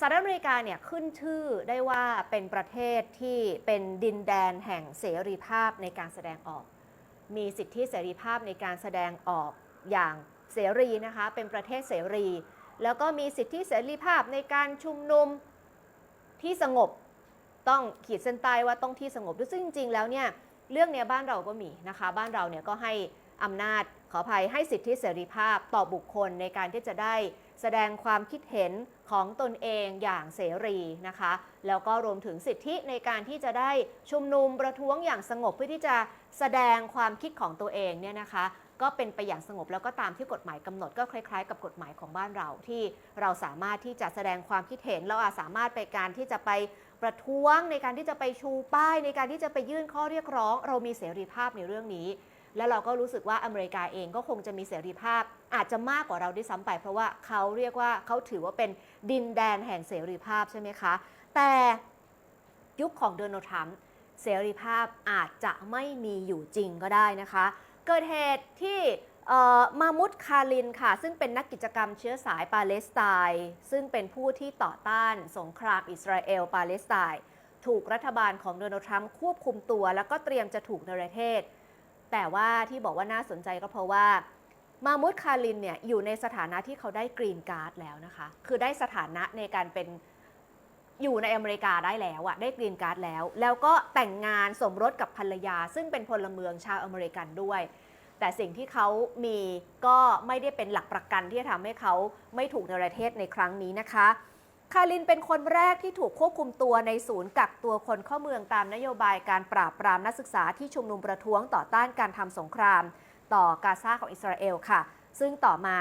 สหรัฐอเมริกาเนี่ยขึ้นชื่อได้ว่าเป็นประเทศที่เป็นดินแดนแห่งเสรีภาพในการแสดงออก มีสิทธิเสรีภาพในการแสดงออกอย่างเสรีนะคะ เป็นประเทศเสรี แล้วก็มีสิทธิเสรีภาพในการชุมนุมที่สงบต้องขีดเส้นใต้ว่าต้องที่สงบด้วยซึ่งจริงๆแล้วเนี่ยเรื่องเนี้ยบ้านเราก็มีนะคะ บ้านเราเนี่ยก็ให้อำนาจขออภัยให้สิทธิเสรีภาพต่อบุคคลในการที่จะได้ แสดงความคิดเห็นของตนเองอย่างเสรีนะคะ แล้วก็รวมถึงสิทธิในการที่จะได้ชุมนุมประท้วงอย่างสงบเพื่อที่จะแสดงความคิดของตัวเองเนี่ยนะคะ ก็เป็นไปอย่างสงบแล้วก็ตามที่กฎหมายกำหนดก็คล้ายๆ กับกฎหมายของบ้านเราที่เราสามารถที่จะแสดงความคิดเห็นเราอาจสามารถไปการที่จะไปประท้วงในการที่จะไปชูป้ายในการที่จะไปยื่นข้อเรียกร้อง เรามีเสรีภาพในเรื่องนี้ และเราก็รู้สึกว่าอเมริกาเองก็คงจะมีเสรีภาพ อาจจะมากกว่าเราด้วยซ้ำไป เพราะว่าเขาเรียกว่าเขาถือว่าเป็นดินแดนแห่งเสรีภาพใช่ไหมคะ แต่ยุคของโดนัลด์ทรัมป์เสรีภาพอาจจะไม่มีอยู่จริงก็ได้นะคะ เกิดเหตุที่มามุดคาลินค่ะ ซึ่งเป็นนักกิจกรรมเชื้อสายปาเลสไตน์ซึ่งเป็นผู้ที่ต่อต้านสงครามอิสราเอลปาเลสไตน์ถูกรัฐบาลของโดนัลด์ทรัมป์ควบคุมตัว แล้วก็เตรียมจะถูกนรเทศ แต่ว่าที่บอกว่าน่าสนใจก็เพราะว่ามามุดคาลินเนี่ยอยู่ในสถานะที่เขาได้กรีนการ์ดแล้วนะคะ คือได้สถานะในการเป็นอยู่ในอเมริกาได้แล้วอะได้กรีนการ์ดแล้ว แล้วก็แต่งงานสมรสกับภรรยา ซึ่งเป็นพลเมืองชาวอเมริกันด้วย แต่สิ่งที่เขามีก็ไม่ได้เป็นหลักประกันที่จะทำให้เขาไม่ถูกในประเทศในครั้งนี้นะคะ คารินเป็นคนแรกที่ถูกควบคุมตัวในศูนย์กักตัวคนเข้าเมืองตามนโยบายการปราบปรามนักศึกษาที่ชุมนุมประท้วงต่อต้านการทำสงคราม ต่อกาซาของอิสราเอลค่ะ ซึ่งต่อมา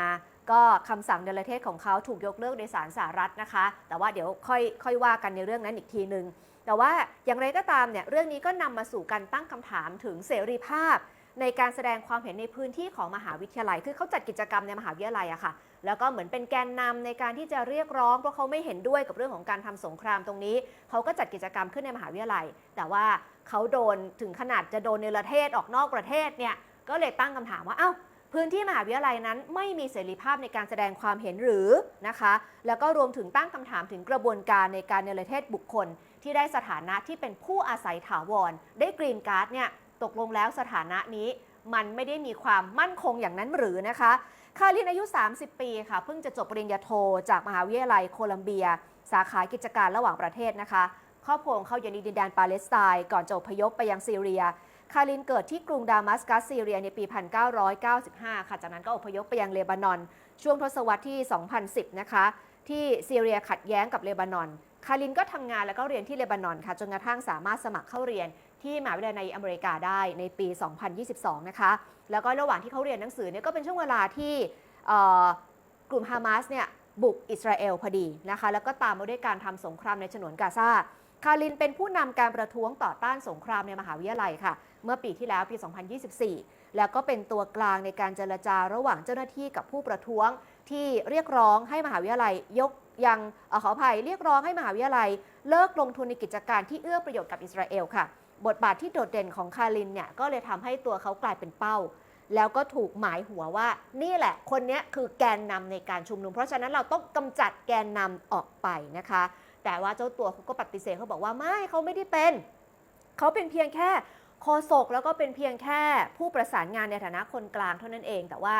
ก็คำสั่งเดลเทศของเขาถูกยกเลิกโดยสารสหรัฐนะคะ แต่ว่าเดี๋ยวค่อยค่อยว่ากันในเรื่องนั้นอีกทีหนึ่งแต่ว่าอย่างไรก็ตามเนี่ยเรื่องนี้ก็นำมาสู่การตั้งคำถามถึงเสรีภาพ ในการแสดงความเห็นในพื้นที่ของมหาวิทยาลัย คือเขาจัดกิจกรรมในมหาวิทยาลัยอะค่ะ แล้วก็เหมือนเป็นแกนนำในการที่จะเรียกร้องเพราะเขาไม่เห็นด้วยกับเรื่องของการทำสงครามตรงนี้ เขาก็จัดกิจกรรมขึ้นในมหาวิทยาลัย แต่ว่าเขาโดนถึงขนาดจะโดนในประเทศออกนอกประเทศเนี่ยก็เลยตั้งคำถามว่าเอ้าพื้นที่มหาวิทยาลัยนั้นไม่มีเสรีภาพในการแสดงความเห็นหรือนะคะ แล้วก็รวมถึงตั้งคำถามถึงกระบวนการในการเนรเทศบุคคล ที่ได้สถานะที่เป็นผู้อาศัยถาวร ได้กรีนการ์ดเนี่ยตกลงแล้วสถานะนี้ มันไม่ได้มีความมั่นคงอย่างนั้นหรือนะคะ คารินอายุ 30 ปีค่ะ เพิ่งจะจบปริญญาโทจากมหาวิทยาลัยโคลัมเบีย สาขากิจการระหว่างประเทศนะคะครอบครัวของเขาอยู่ในดินแดนปาเลสไตน์ก่อนจะอพยพไปยังซีเรีย คารินเกิดที่กรุงดามัสกัสซีเรียในปี 1995 ค่ะจากนั้นก็อพยพไปยังเลบานอน ช่วงทศวรรษที่ 2010 นะคะ ที่ซีเรียขัดแย้งกับเลบานอน คารินก็ทำงานแล้วก็เรียนที่เลบานอนค่ะจนกระทั่งสามารถสมัครเข้าเรียน ที่มหาวิทยาลัยในอเมริกาได้ในปี 2022 นะคะ แล้วก็ระหว่างที่เขาเรียนหนังสือเนี่ยก็เป็นช่วงเวลาที่กลุ่มฮามาสเนี่ยบุกอิสราเอลพอดีนะคะ แล้วก็ตามมาด้วยการทำสงครามในฉนวนกาซา คารินเป็นผู้นำการประท้วงต่อต้านสงครามในมหาวิทยาลัยค่ะ เมื่อปีที่แล้วปี 2024 แล้วก็เป็นตัวกลางในการเจรจาระหว่างเจ้าหน้าที่กับผู้ประท้วงที่เรียกร้องให้มหาวิทยาลัยยกยังอขออภัยเรียกร้องให้มหาวิทยาลัย เลิกลงทุนในกิจการที่เอื้อประโยชน์กับอิสราเอลค่ะ บทบาทที่โดดเด่นของคารินเนี่ยก็เลยทำให้ตัวเขากลายเป็นเป้า แล้วก็ถูกหมายหัวว่า นี่แหละคนนี้คือแกนนำในการชุมนุม เพราะฉะนั้นเราต้องกำจัดแกนนำออกไปนะคะ แต่ว่าเจ้าตัวเขาก็ปฏิเสธเขาบอกว่าไม่เขาไม่ได้เป็นเขาเป็นเพียงแค่โฆษกแล้วก็เป็นเพียงแค่ผู้ประสานงานในฐานะคนกลางเท่านั้นเอง แต่ว่า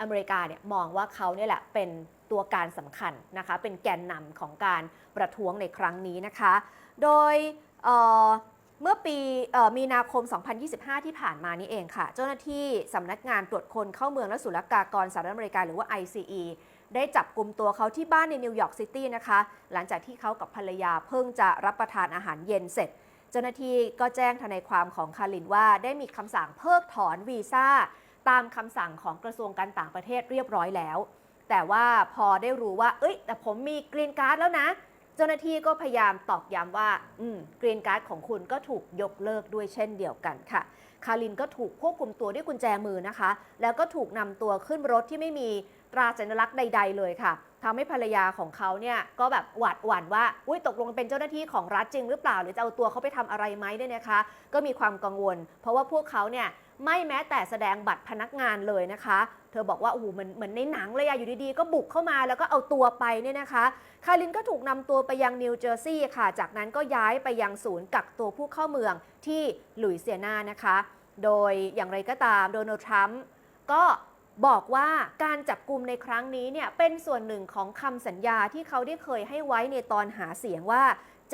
อเมริกาเนี่ยมองว่าเขาเนี่ยแหละเป็นตัวการสำคัญนะคะ เป็นแกนนำของการประท้วงในครั้งนี้นะคะ โดย เมื่อปีออมีนาคม 2025 ที่ผ่านมานี่เองค่ะ เจ้าหน้าที่สำนักงานตรวจคนเข้าเมืองและศุลกากรสหรัฐอเมริกาหรือว่า ICE ได้จับกลุ่มตัวเขาที่บ้านในนิวยอร์กซิตี้นะคะ หลังจากที่เขากับภรรยาเพิ่งจะรับประทานอาหารเย็นเสร็จ เจ้าหน้าที่ก็แจ้งทนายความของคารินว่าได้มีคำสั่งเพิกถอนวีซ่า ตามคำสั่งของกระทรวงการต่างประเทศเรียบร้อยแล้ว แต่ว่าพอได้รู้ว่า เอ้ย แต่ผมมีกรีนการ์ดแล้วนะ เจ้าหน้าที่ก็พยายามตอกย้ำว่าอืมกรีนการ์ดของคุณก็ถูกยกเลิกด้วยเช่นเดียวกันค่ะ คารินก็ถูกควบคุมตัวด้วยกุญแจมือนะคะ แล้วก็ถูกนำตัวขึ้นรถที่ไม่มีตราสัญลักษณ์ใด ๆ เลยค่ะทำให้ภรรยาของเขาเนี่ยก็แบบหวาดหวั่นว่า อุ้ยตกลงเป็นเจ้าหน้าที่ของรัฐจริงหรือเปล่า หรือจะเอาตัวเขาไปทำอะไรไหมเนี่ยนะคะ ก็มีความกังวล เพราะว่าพวกเขาเนี่ย ไม่แม้แต่แสดงบัตรพนักงานเลยนะคะ เธอบอกว่าโอ้โหเหมือนเหมือนในหนังเลยอะอยู่ดีๆ ก็บุกเข้ามาแล้วก็เอาตัวไปเนี่ยนะคะ คารินก็ถูกนำตัวไปยังนิวเจอร์ซีย์ค่ะ จากนั้นก็ย้ายไปยังศูนย์กักตัวผู้เข้าเมืองที่หลุยเซียนานะคะ โดยอย่างไรก็ตามโดนัลด์ทรัมป์ก็บอกว่าการจับกลุ่มในครั้งนี้เนี่ยเป็นส่วนหนึ่งของคำสัญญาที่เขาได้เคยให้ไว้ในตอนหาเสียงว่า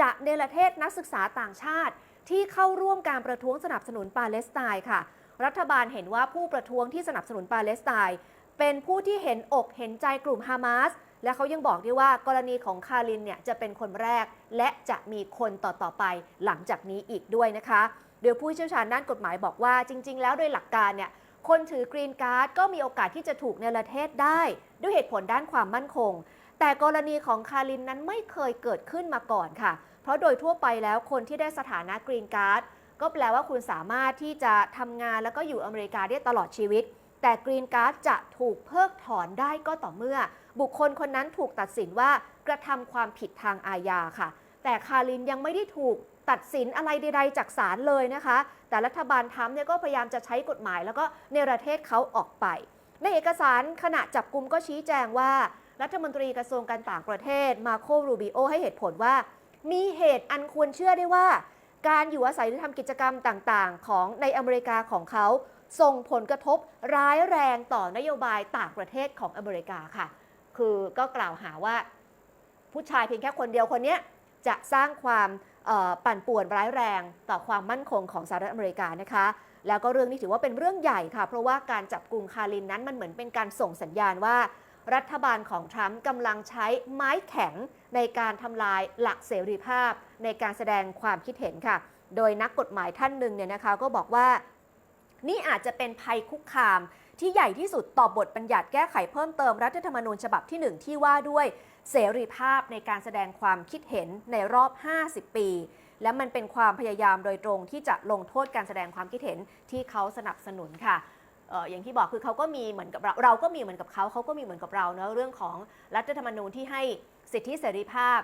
จะเนรเทศนักศึกษาต่างชาติที่เข้าร่วมการประท้วงสนับสนุนปาเลสไตน์ค่ะ รัฐบาลเห็นว่าผู้ประท้วงที่สนับสนุนปาเลสไตน์เป็นผู้ที่เห็นอกเห็นใจกลุ่มฮามาสและเขายังบอกด้วยว่ากรณีของคารินเนี่ยจะเป็นคนแรก และจะมีคนต่อๆไปหลังจากนี้อีกด้วยนะคะ โดยผู้เชี่ยวชาญด้านกฎหมายบอกว่าจริง ๆ แล้วโดยหลักการเนี่ยคนถือกรีนการ์ดก็มีโอกาสที่จะถูกเนรเทศได้ ด้วยเหตุผลด้านความมั่นคง แต่กรณีของคารินนั้นไม่เคยเกิดขึ้นมาก่อนค่ะ เพราะโดยทั่วไปแล้วคนที่ได้สถานะกรีนการ์ด ก็แปลว่าคุณสามารถที่จะทำงานแล้วก็อยู่อเมริกาได้ตลอดชีวิต แต่กรีนการ์ดจะถูกเพิกถอนได้ก็ต่อเมื่อ บุคคลคนนั้นถูกตัดสินว่ากระทำความผิดทางอาญาค่ะ แต่คารินยังไม่ได้ถูกตัดสินอะไรใดๆจากศาลเลยนะคะ แต่รัฐบาลทรัมป์เนี่ยก็พยายามจะใช้กฎหมาย แล้วก็เนรเทศเขาออกไป ในเอกสารขณะจับกลุมก็ชี้แจงว่า รัฐมนตรีกระทรวงการต่างประเทศมาโครูบิโอให้เหตุผลว่า มีเหตุอันควรเชื่อได้ว่า การอยู่อาศัยหรือทำกิจกรรมต่างๆ ของในอเมริกาของเขา ส่งผลกระทบร้ายแรงต่อนโยบายต่างประเทศของอเมริกาค่ะ คือก็กล่าวหาว่าผู้ชายเพียงแค่คนเดียวคนนี้จะสร้างความปั่นป่วนร้ายแรงต่อความมั่นคงของสหรัฐอเมริกานะคะ แล้วก็เรื่องนี้ถือว่าเป็นเรื่องใหญ่ค่ะ เพราะว่าการจับกลุ่มคารินนั้นมันเหมือนเป็นการส่งสัญญาณว่า รัฐบาลของทรัมป์กำลังใช้ไม้แข็งในการทำลายหลักเสรีภาพ ในการแสดงความคิดเห็นค่ะ โดยนักกฎหมายท่านหนึ่งเนี่ยนะคะก็บอกว่า นี่อาจจะเป็นภัยคุกคาม ที่ใหญ่ที่สุดต่อบทบัญญัติแก้ไขเพิ่มเติมรัฐธรรมนูญฉบับที่ 1 ที่ว่าด้วยเสรีภาพในการแสดงความคิดเห็นในรอบ 50 ปี และมันเป็นความพยายามโดยตรงที่จะลงโทษการแสดงความคิดเห็นที่เขาสนับสนุนค่ะ อย่างที่บอกคือเขาก็มีเหมือนกับเราเราก็มีเหมือนกับเขาเขาก็มีเหมือนกับเราเนอะเรื่องของรัฐธรรมนูญที่ให้สิทธิเสรีภาพ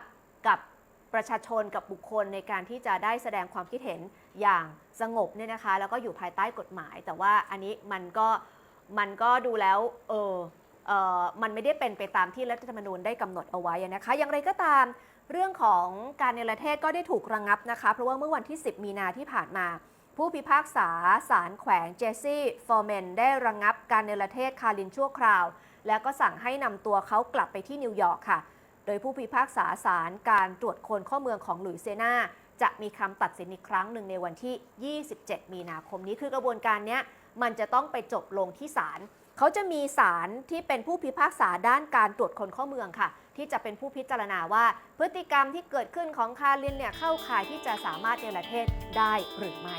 กับประชาชนกับบุคคลในการที่จะได้แสดงความคิดเห็นอย่างสงบเนี่ยนะคะ แล้วก็อยู่ภายใต้กฎหมาย แต่ว่าอันนี้มันก็มันก็ดูแล้วเออเออมันไม่ได้เป็นไปตามที่รัฐธรรมนูญได้กำหนดเอาไว้นะคะ อย่างไรก็ตามเรื่องของการเนรเทศก็ได้ถูกระงงับนะคะ เพราะว่าเมื่อวันที่ 10 มีนาที่ผ่านมา ผู้พิพากษาศาลแขวงเจสซี่ฟอร์แมนได้ระงงับการเนรเทศคารินชั่วคราว แล้วก็สั่งให้นำตัวเขากลับไปที่นิวยอร์กค่ะ โดยผู้พิพากษาศาลการตรวจคนเข้าเมืองของหลุยเซนาจะมีคำตัดสินอีกครั้งหนึ่งในวันที่ 27 มีนาคมนี้คือกระบวนการนี้มันจะต้องไปจบลงที่ศาลเขาจะมีศาลที่เป็นผู้พิพากษาด้านการตรวจคนเข้าเมืองค่ะ ที่จะเป็นผู้พิจารณาว่า พฤติกรรมที่เกิดขึ้นของคารินเนี่ยเข้าข่ายที่จะสามารถเนรเทศได้หรือไม่